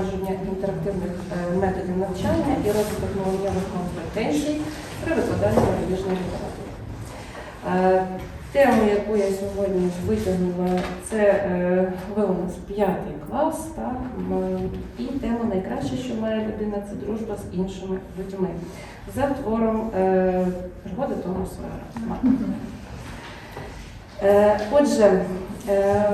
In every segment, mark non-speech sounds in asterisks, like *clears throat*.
впровадження інтерактивних е, методів навчання і розвиток мовленнєвих компетенцій при викладанні молодіжної літератури. Е, Тему, яку я сьогодні витягнула, це е, ви у нас п'ятий клас, так? І тема найкраще, що має людина, це дружба з іншими людьми. За твором пригоди Тома Сойера. *laughs* Отже, е,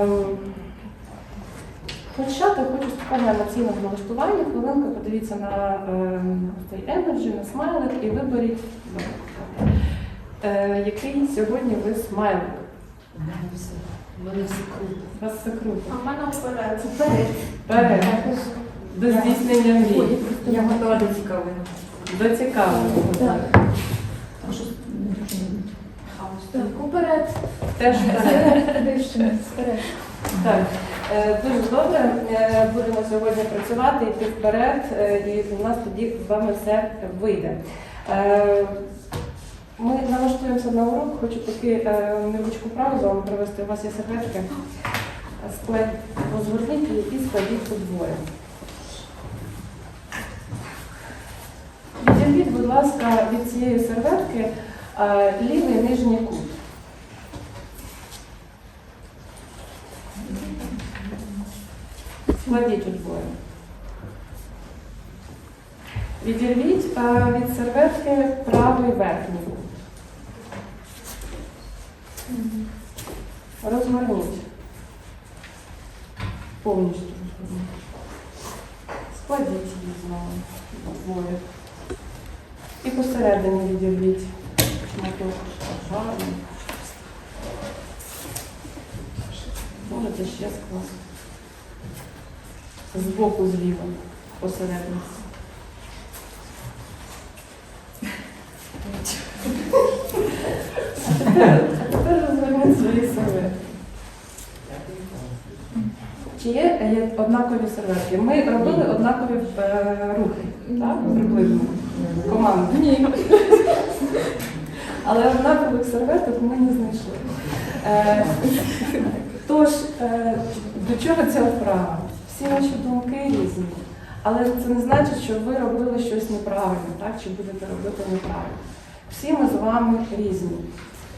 почати хочу з такого емоційного налаштування. Хвилинку подивіться на е, цей енерджі, на смайлик і виберіть, е, який сьогодні ви смайлик. У мене все круто. У вас все круто. А в мене вперед. Вперед. До здійснення мрій. Я готова до цікавого. До цікавого. Так. Так, уперед. Теж вперед. Так, дуже добре. Е, Будемо сьогодні працювати, йти вперед, е, і у нас тоді з вами все вийде. Е, Ми налаштуємося на урок, хочу е, невеличку правду вам привести. У вас є серветки. Склад розгорніть її і складіть подвоє. Відірвіть, будь ласка, від цієї серветки е, лівий нижній кут. Складіть удвоє. Відірвіть е, від серветки правий верхній кут. Розгорніть. Повністю розгорніть. Складіть її знову удвоє. І посередині відірвіть. Шматок гарний. Можете ще скласти. Збоку зліва, посередині. А тепер, а свої серветки. Чи є е, однакові серветки? Ми робили однакові е, рухи, так? Приблизно. Команда. Ні. Але однакових серветок ми не знайшли. Е, Тож, е, до чого ця вправа? Всі наші думки різні. Але це не значить, що ви робили щось неправильно, так? чи будете робити неправильно. Всі ми з вами різні,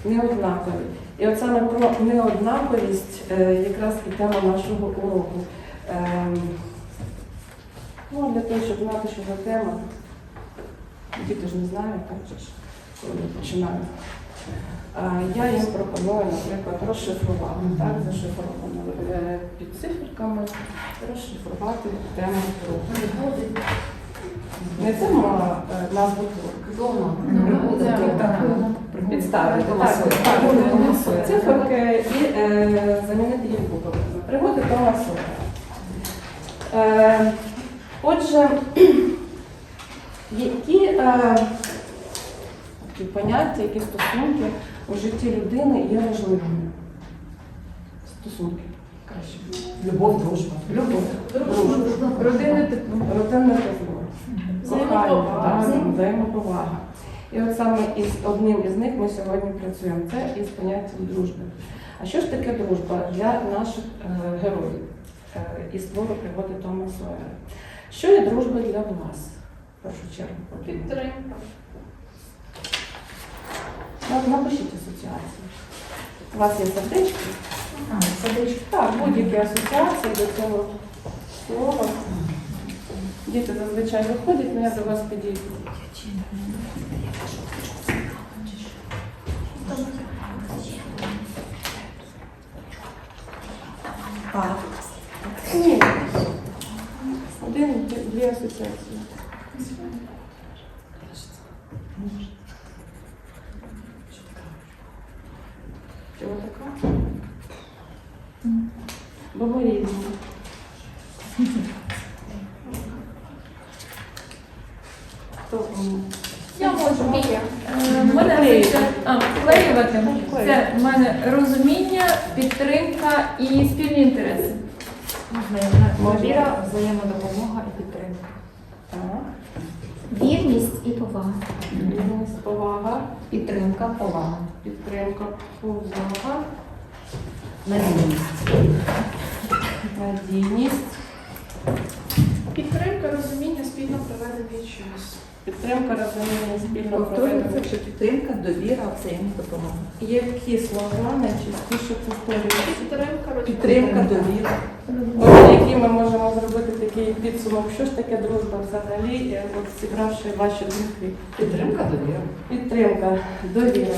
неоднакові. І от саме про неоднаковість е, якраз і тема нашого уроку. Ем, Ну, для того, щоб знати, що за тема, діти ж не знають, так коли починають. Е, Я їм пропоную, наприклад, розшифрувати, так, зашифровано е, під циферками, розшифрувати тему уроку. Не тему, а е, назву уроку. Підставити. Так, так, циферки і е, замінити їх буквами. Пригоди Тома Сойера. Е, отже, *clears throat* які е, поняття, які стосунки у житті людини є важливими? Стосунки. Краще. Любов, дружба. Любов. Дружба. Родинне тепло. Родинне тепло. Кохання, взаємоповага. І от саме із одним із них ми сьогодні працюємо. Це із поняттям дружби. А що ж таке дружба для наших е, героїв е, із твору пригоди Тома Сойера? Що є дружба для вас? В першу чергу. Підтримка. Ну, Напишіть асоціації. У вас є сердечки? А, садочка. Так, будь-які асоціації до цього слова. Діти зазвичай виходять, але я до вас підійду. Ні. Один, дві асоціації. Чого така? Бо ми різні. Хто? Я можу. Е, мене а, вклеювати. Це в мене розуміння, підтримка і спільні інтереси. довіра, взаємодопомога і підтримка. Так. Вірність і повага. Вірність, повага, Підтримка, повага. підтримка, повага, Надійність. надійність, Підтримка, розуміння, спільно проведення часу. підтримка, розуміння, спільно проведення. що підтримка, довіра, взаємодопомога. Які слова найчастіше повторюються? Підтримка. Підтримка, довіра. Отже, який ми можемо зробити такий підсумок, що ж таке дружба взагалі, е, от зібравши ваші думки. Підтримка, довіра. Підтримка, довіра.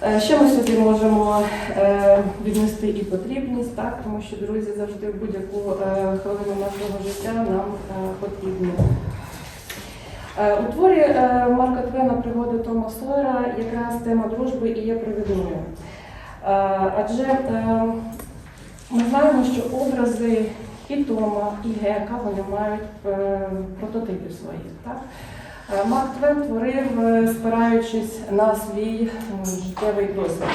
Ще ми сюди можемо е, віднести і потрібність, так, тому що друзі завжди в будь-яку е, хвилину нашого життя нам е, потрібні. У творі Марка Твена пригоди Тома Сойера якраз тема дружби і є провідною. Адже ми знаємо, що образи і Тома, і Гека вони мають прототипів своїх. Е, Марк Твен творив, е, спираючись на свій життєвий досвід.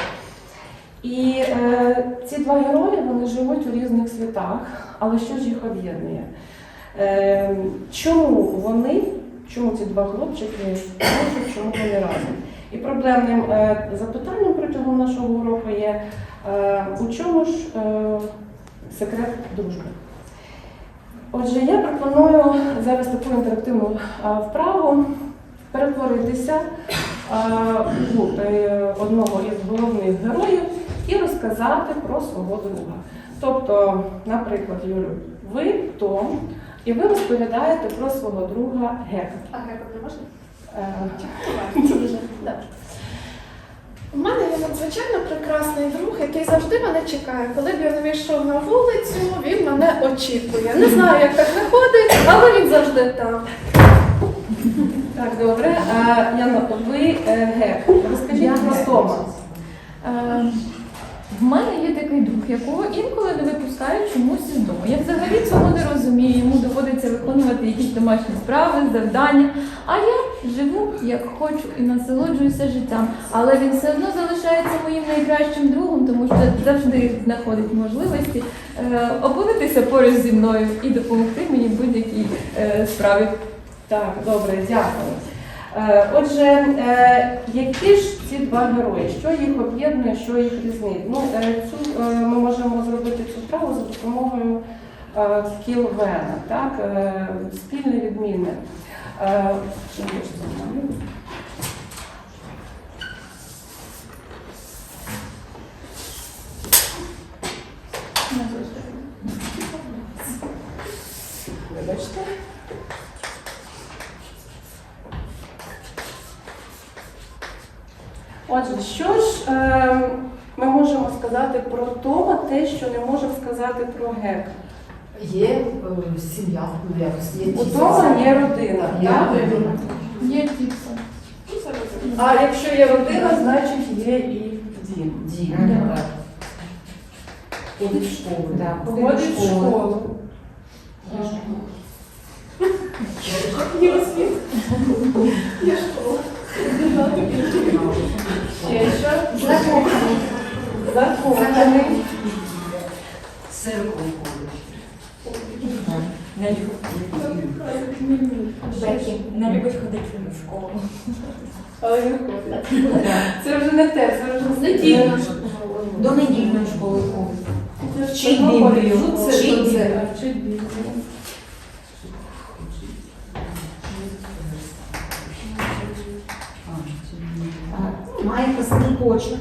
І е, ці два герої вони живуть у різних світах, але що ж їх об'єднує? Е, чому вони, чому ці два хлопчики можуть, чому вони разом? І проблемним е, запитанням протягом нашого уроку є, е, у чому ж е, секрет дружби? Отже, я пропоную зараз таку інтерактивну вправу перетворитися у е, одного із головних героїв і розказати про свого друга. Тобто, наприклад, Юлю, ви Том, і ви розповідаєте про свого друга Гека. А грека не можна? Е, добре. У мене є надзвичайно прекрасний друг, який завжди мене чекає. Коли б я не вийшов на вулицю, він мене очікує. Не знаю, як так виходить, але він завжди там. Так, добре. А, Яно, ви е, Гек. Розкажіть про Тома. Е, В мене є такий друг, якого інколи не випускають чомусь із дому. Я взагалі цього не розумію. Йому доводиться виконувати якісь домашні справи, завдання. А я живу як хочу і насолоджуюся життям. Але він все одно залишається моїм найкращим другом, тому що завжди знаходить можливості е, опинитися поруч зі мною і допомогти мені будь-якій е, справі. Так, добре, дякую. Е, Отже, е, які ж ці два герої? Що їх об'єднує, що їх різнить? Ну, е, цю, е, ми можемо зробити цю справу за допомогою е, кіл Вена, так? Спільне відмінне. Е, що я ще знаю? Вибачте. Отже, що ж е, ми можемо сказати про Тома, те, що не можемо сказати про Гека? Є е, сім'я, є У Тома є родина, Є так? родина. Є розумію. А якщо є родина, значить є і дім. Дім. Ходить в школу. Ходить в школу. Є освіт. Є школа. Ще що? Закоханий. Закоханий. Церкву ходить. Бекі не любить ходити в школу. Але не ходить. Це вже не те, це вже не Недільна До недільної школи ходить. Вчить. Біблію. Ну, Вчить Біблію. а вчить Має почерк.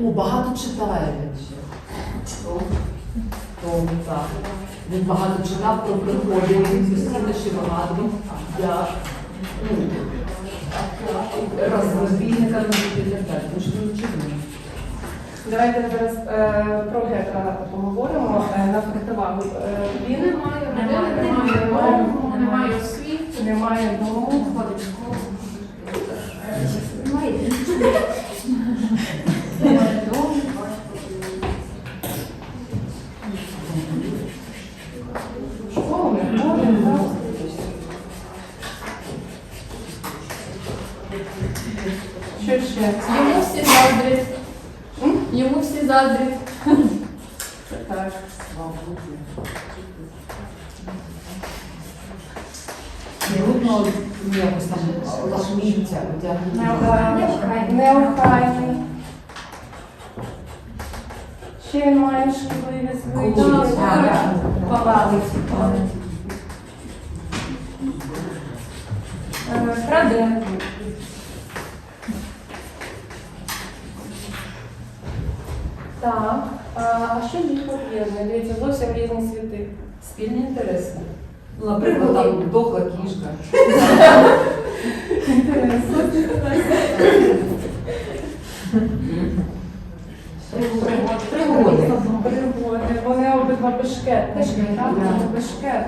О, багато читає він ще. Так. Він багато читав про приходи, він постійно ще багато. Я ну, розбійника не підглядаю, тому що він чудний. Давайте зараз е, про Гека поговоримо е, на противагу. Е, він Немає Немає, немає немає. дому, немає освіти. немає дому. Ходить в школу. Немає Що ще? Йому всі заздрять. Йому всі. Так. Беруть якось там лахміття, Неохайний. Неохайний. Ще він має шкідливі звички. Е, Краде. Так, а що їх об'єднує? Дивіться, зовсім різні світи. Спільні інтереси. Ну, наприклад, там дохла кішка. Пригоди. Пригоди. Вони обидва бешкетники, так? Вони.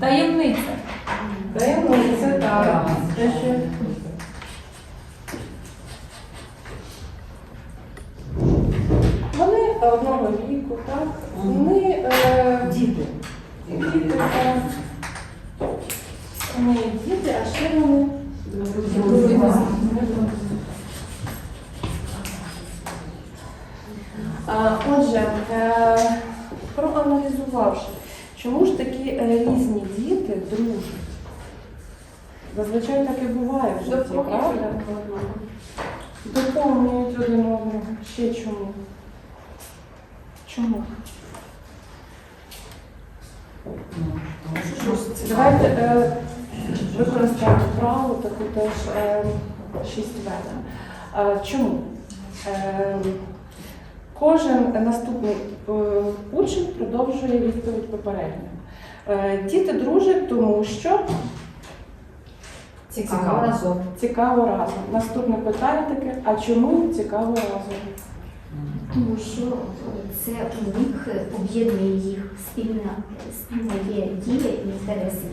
Таємниця. Таємниця, так. Вони одного віку, так? Вони е, Діти. діти, так. Вони діти, а ще вони А, Отже, е, проаналізувавши, чому ж такі е, різні діти дружать? Зазвичай так і буває в житті, правда? Доповнюють один одного. Ще чому? Чому? Давайте е, використаємо право таку теж е, шість ведень. Е, чому? Е, кожен наступний е, учень продовжує відповідь попереднього. Е, діти дружать, тому що Цікаво разом. цікаво разом. Наступне питання таке: а чому цікаво разом? Тому що це у них об'єднує їх спільна спільна є дія і інтереси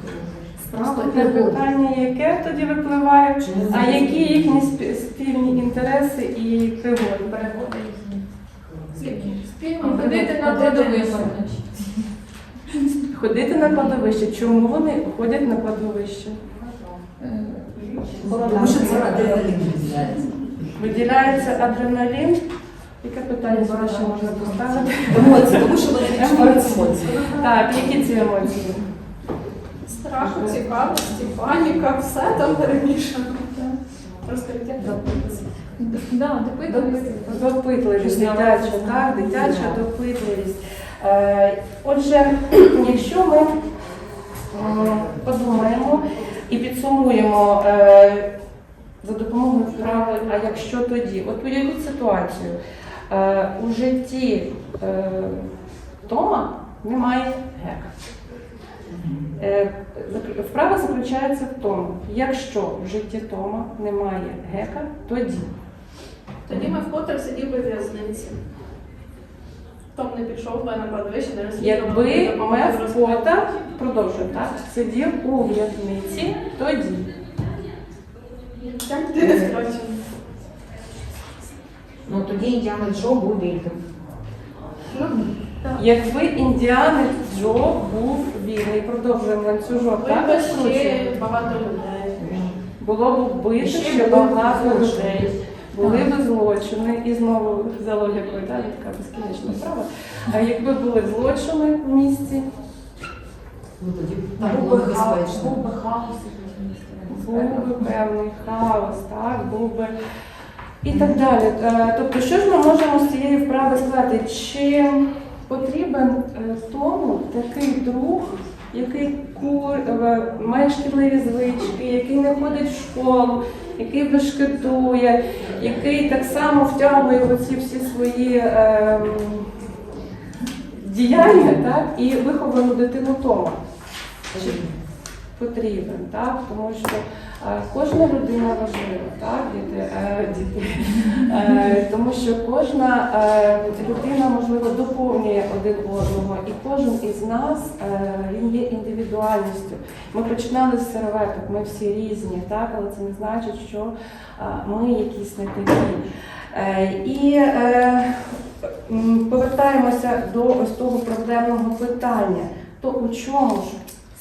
справа Наступне питання, яке тоді випливає? Чи А які їхні спільні інтереси і пригоди? Спільні А, ходити на кладовище. Ходити на кладовище. Чому вони ходять на кладовище? Тому що це адреналін виділяється. Виділяється адреналін. Яке питання до речі, можна поставити? Емоції, тому що вони відчувають емоції. Так, які ці емоції? Страху, цікавості, паніка, все там перемішано. Розкриття. д- Да, допитливість. Допитливість, дитяча, так, дитяча допитливість. Е, Отже, *clears throat* якщо ми подумаємо і підсумуємо е, за допомогою вправи, а якщо тоді, от уявіть ситуацію. Е, У житті е, Тома немає гека. Е, Вправа заключається в тому, якщо в житті Тома немає гека, тоді. Тоді ми в Поттер сидів в'язниці. Том не пішов би на кладовище, розслідував. Якби Мев розкрити. Пота, так, сидів у в'язниці, тоді. Як ти не скорочено. Ну тоді Індіана Джо був вільним. Якби індіанець Джо був вільний, продовжуємо ланцюжок, так, Вибач розкручуємо? багато людей. Було б вбито Ще багато людей. Були б злочини, і знову за логікою, так, така безкінечна справа. А якби були злочини в місті, Ну тоді там було небезпечно. був би хаос, був би певний хаос, так, був би і так далі. Е, Тобто, що ж ми можемо з цієї вправи сказати? Чи потрібен е, тому такий друг, який кур, е, має шкідливі звички, який не ходить в школу, який бешкетує, який так само втягує в оці всі свої е, діяння, так, і виховану дитину Тома? Потрібен, так? Тому що е, кожна людина важлива, так, діти, е, діти. Е, тому що кожна людина, можливо, доповнює один одного, і кожен із нас він є індивідуальністю. Ми починали з серветок, ми всі різні, так, але це не значить, що ми якісь не такі. І повертаємося до ось того проблемного питання. То у чому ж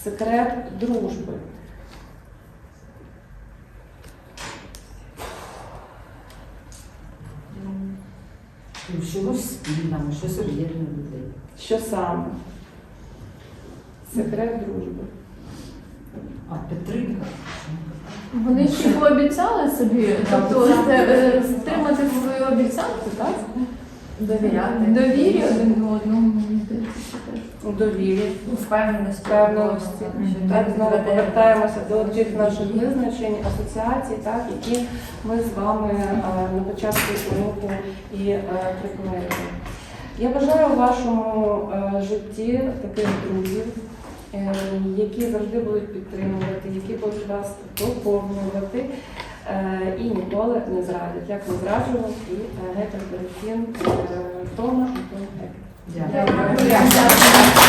секрет дружби? Ну, Чомусь спільному, щось об'єднує людей. Що саме? секрет дружби. А, підтримка. Вони ще пообіцяли собі, тобто е, стримати свою обіцянку, так? Довіряти. Довір'я один до одного, мені здається, теж. У довірі, Впевненості. впевненості. Так, знову повертаємося до тих наших визначень, асоціацій, так, які ми з вами е, на початку уроку і е. Я бажаю у вашому е, житті таких друзів, е, які завжди будуть підтримувати, які будуть вас доповнювати і ніколи не зрадять, як не зраджував і Гетер Дельфін Тома і Том 对他不